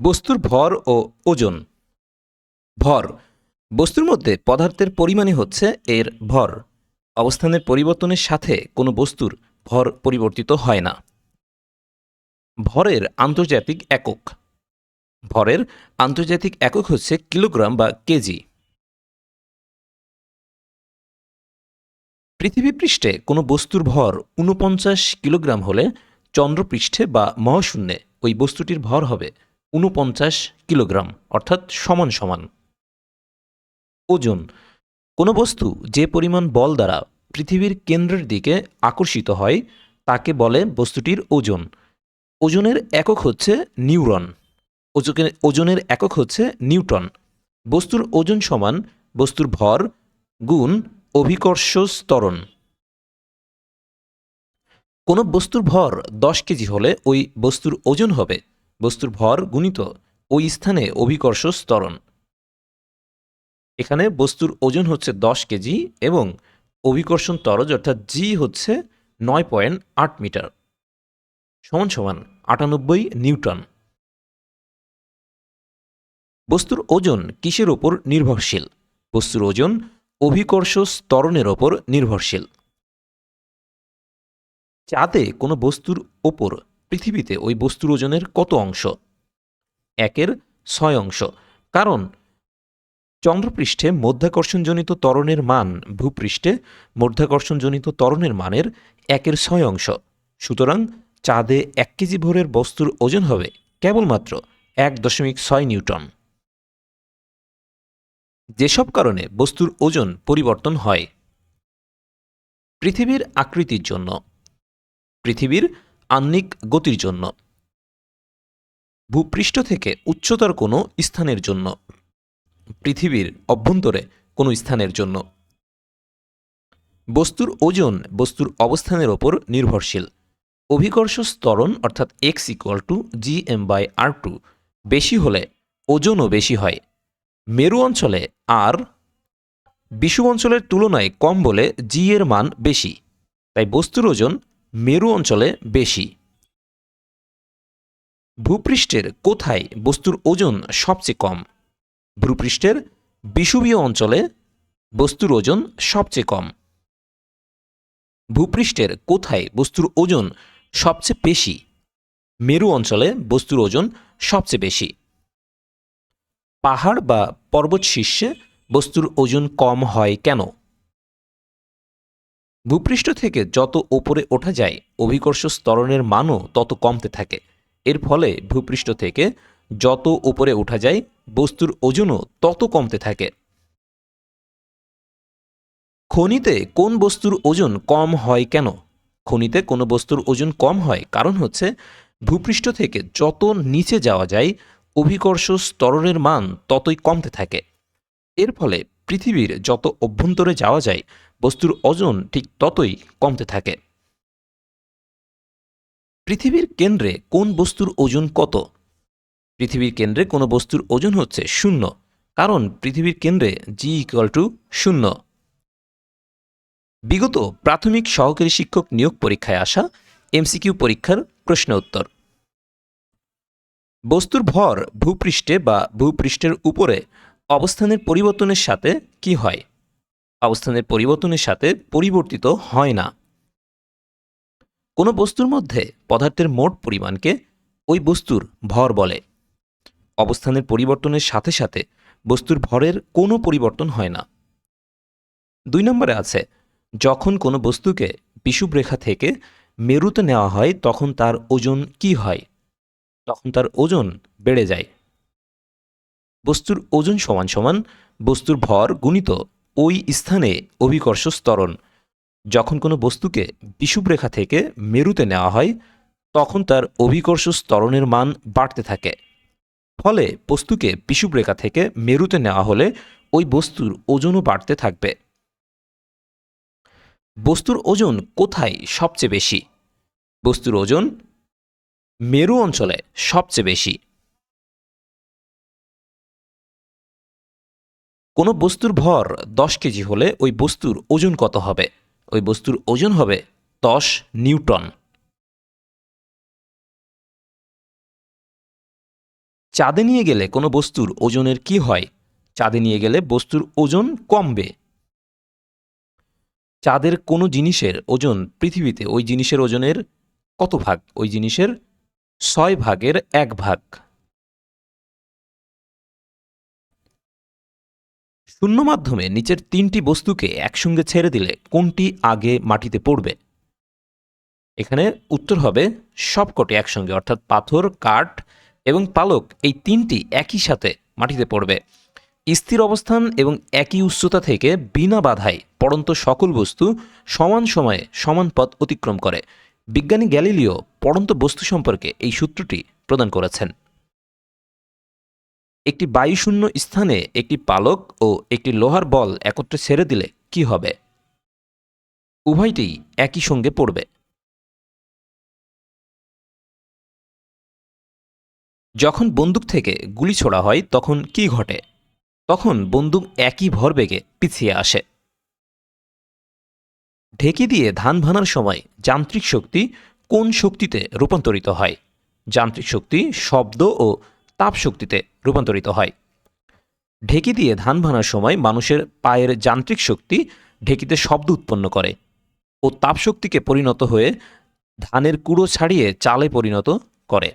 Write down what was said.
বস্তুর ভর ও ওজন। ভর। বস্তুর মধ্যে পদার্থের পরিমাণই হচ্ছে এর ভর। অবস্থানের পরিবর্তনের সাথে কোনো বস্তুর ভর পরিবর্তিত হয় না। ভরের আন্তর্জাতিক একক। ভরের আন্তর্জাতিক একক হচ্ছে কিলোগ্রাম বা কেজি। পৃথিবী পৃষ্ঠে কোনো বস্তুর ভর উনপঞ্চাশ কিলোগ্রাম হলে চন্দ্রপৃষ্ঠে বা মহাশূন্যে ওই বস্তুটির ভর হবে। উনপঞ্চাশ কিলোগ্রাম, অর্থাৎ সমান সমান। ওজন, কোনো বস্তু যে পরিমাণ বল দ্বারা পৃথিবীর কেন্দ্রের দিকে আকর্ষিত হয়, তাকে বলে বস্তুটির ওজন। ওজনের একক হচ্ছে নিউরন। ওজনের একক হচ্ছে নিউটন। বস্তুর ওজন সমান বস্তুর ভর গুণ অভিকর্ষ স্তরণ কোনো বস্তুর ভর দশ কেজি হলে ওই বস্তুর ওজন হবে বস্তুর ভর গুণিত ওই স্থানে অভিকর্ষ স্তরণ এখানে বস্তুর ওজন হচ্ছে দশ কেজি এবং অভিকর্ষণ তরজ অর্থাৎ জি হচ্ছে নয় পয়েন্ট আট মিটার। সমান সমান আটানব্বই নিউটন। বস্তুর ওজন কিসের ওপর নির্ভরশীল? বস্তুর ওজন অভিকর্ষ স্তরণের ওপর নির্ভরশীল। চাঁদে কোনো বস্তুর ওপর পৃথিবীতে ওই বস্তুর ওজনের কত অংশ? একের ছয় অংশ। কারণ চন্দ্রপৃষ্ঠে মধ্যাকর্ষণজনিত ত্বরণের মান ভূপৃষ্ঠে মধ্যাকর্ষণজনিত ত্বরণের মানের একের ছয় অংশ। সুতরাং চাঁদে এক কেজি ভরের বস্তুর ওজন হবে কেবলমাত্র এক দশমিক ছয় নিউটন। যেসব কারণে বস্তুর ওজন পরিবর্তন হয়। পৃথিবীর আকৃতির জন্য। পৃথিবীর আহ্নিক গতির জন্য। ভূপৃষ্ঠ থেকে উচ্চতর কোনো স্থানের জন্য। পৃথিবীর অভ্যন্তরে কোনো স্থানের জন্য। বস্তুর ওজন বস্তুর অবস্থানের ওপর নির্ভরশীল। অভিকর্ষ স্তরণ অর্থাৎ X equal to G M by R two বেশি হলে ওজনও বেশি হয়। মেরু অঞ্চলে আর বিষুব অঞ্চলের তুলনায় কম বলে জি এর মান বেশি। তাই বস্তুর ওজন মেরু অঞ্চলে বেশি। ভূপৃষ্ঠের কোথায় বস্তুর ওজন সবচেয়ে কম? ভূপৃষ্ঠের বিষুবীয় অঞ্চলে বস্তুর ওজন সবচেয়ে কম। ভূপৃষ্ঠের কোথায় বস্তুর ওজন সবচেয়ে বেশি? মেরু অঞ্চলে বস্তুর ওজন সবচেয়ে বেশি। পাহাড় বা পর্বত শীর্ষে বস্তুর ওজন কম হয় কেন? ভূপৃষ্ঠ থেকে যত ওপরে ওঠা যায়, অভিকর্ষ স্তরণের মানও তত কমতে থাকে। এর ফলে ভূপৃষ্ঠ থেকে যত উপরে ওঠা যায়, বস্তুর ওজনও তত কমতে থাকে। খনিতে কোন বস্তুর ওজন কম হয় কেন? খনিতে কোনো বস্তুর ওজন কম হয় কারণ হচ্ছে, ভূপৃষ্ঠ থেকে যত নিচে যাওয়া যায়, অভিকর্ষ স্তরণের মান ততই কমতে থাকে। এর ফলে পৃথিবীর যত অভ্যন্তরে যাওয়া যায় বস্তুর ওজন ঠিক ততই কমতে থাকে। পৃথিবীর কেন্দ্রে কোন বস্তুর ওজন কত? পৃথিবীর কেন্দ্রে কোনো বস্তুর ওজন হচ্ছে শূন্য, কারণ পৃথিবীর কেন্দ্রে জি ইকুয়াল টু শূন্য। বিগত প্রাথমিক সহকারী শিক্ষক নিয়োগ পরীক্ষায় আসা এমসিকিউ পরীক্ষার প্রশ্ন উত্তর। বস্তুর ভর ভূপৃষ্ঠে বা ভূপৃষ্ঠের উপরে অবস্থানের পরিবর্তনের সাথে কি হয়? অবস্থানের পরিবর্তনের সাথে পরিবর্তিত হয় না। কোনো বস্তুর মধ্যে পদার্থের মোট পরিমাণকে ওই বস্তুর ভর বলে। অবস্থানের পরিবর্তনের সাথে সাথে বস্তুর ভরের কোনো পরিবর্তন হয় না। দুই নম্বরে আছে, যখন কোনো বস্তুকে বিষুবরেখা থেকে মেরুতে নেওয়া হয়, তখন তার ওজন কি হয়? তখন তার ওজন বেড়ে যায়। বস্তুর ওজন সমান সমান বস্তুর ভর গুণিত ওই স্থানে অভিকর্ষ স্তরণ যখন কোনো বস্তুকে বিষুবরেখা থেকে মেরুতে নেওয়া হয়, তখন তার অভিকর্ষ স্তরণের মান বাড়তে থাকে। ফলে বস্তুকে বিষুবরেখা থেকে মেরুতে নেওয়া হলে ওই বস্তুর ওজনও বাড়তে থাকবে। বস্তুর ওজন কোথায় সবচেয়ে বেশি? বস্তুর ওজন মেরু অঞ্চলে সবচেয়ে বেশি। কোনো বস্তুর ভর দশ কেজি হলে ওই বস্তুর ওজন কত হবে? ওই বস্তুর ওজন হবে দশ নিউটন। চাঁদে নিয়ে গেলে কোনো বস্তুর ওজনের কি হয়? চাঁদে নিয়ে গেলে বস্তুর ওজন কমবে। চাঁদের কোনো জিনিসের ওজন পৃথিবীতে ওই জিনিসের ওজনের কত ভাগ? ওই জিনিসের ছয় ভাগের এক ভাগ। শূন্য মাধ্যমে নিচের তিনটি বস্তুকে একসঙ্গে ছেড়ে দিলে কোনটি আগে মাটিতে পড়বে? এখানে উত্তর হবে সবকটি একসঙ্গে, অর্থাৎ পাথর, কাঠ এবং পালক, এই তিনটি একই সাথে মাটিতে পড়বে। স্থির অবস্থান এবং একই উচ্চতা থেকে বিনা বাধায় পড়ন্ত সকল বস্তু সমান সময়ে সমান পথ অতিক্রম করে। বিজ্ঞানী গ্যালিলিও পড়ন্ত বস্তু সম্পর্কে এই সূত্রটি প্রদান করেছেন। একটি বায়ুশূন্য স্থানে একটি পালক ও একটি লোহার বল একত্রে ছেড়ে দিলে কি হবে? উভয়টি একই সঙ্গে পড়বে। যখন বন্দুক থেকে গুলি ছোড়া হয়, তখন কি ঘটে? তখন বন্দুক একই ভরবেগে পিছিয়ে আসে। ঢেকি দিয়ে ধান ভানার সময় যান্ত্রিক শক্তি কোন শক্তিতে রূপান্তরিত হয়? যান্ত্রিক শক্তি শব্দ ও তাপ শক্তিতে রূপান্তরিত হয়। ঢেকি দিয়ে ধান ভানার সময় মানুষের পায়ের যান্ত্রিক শক্তি ঢেকিতে শব্দ উৎপন্ন করে ও তাপ শক্তিকে পরিণত হয়ে ধানের কুড়ো ছাড়িয়ে চালে পরিণত করে।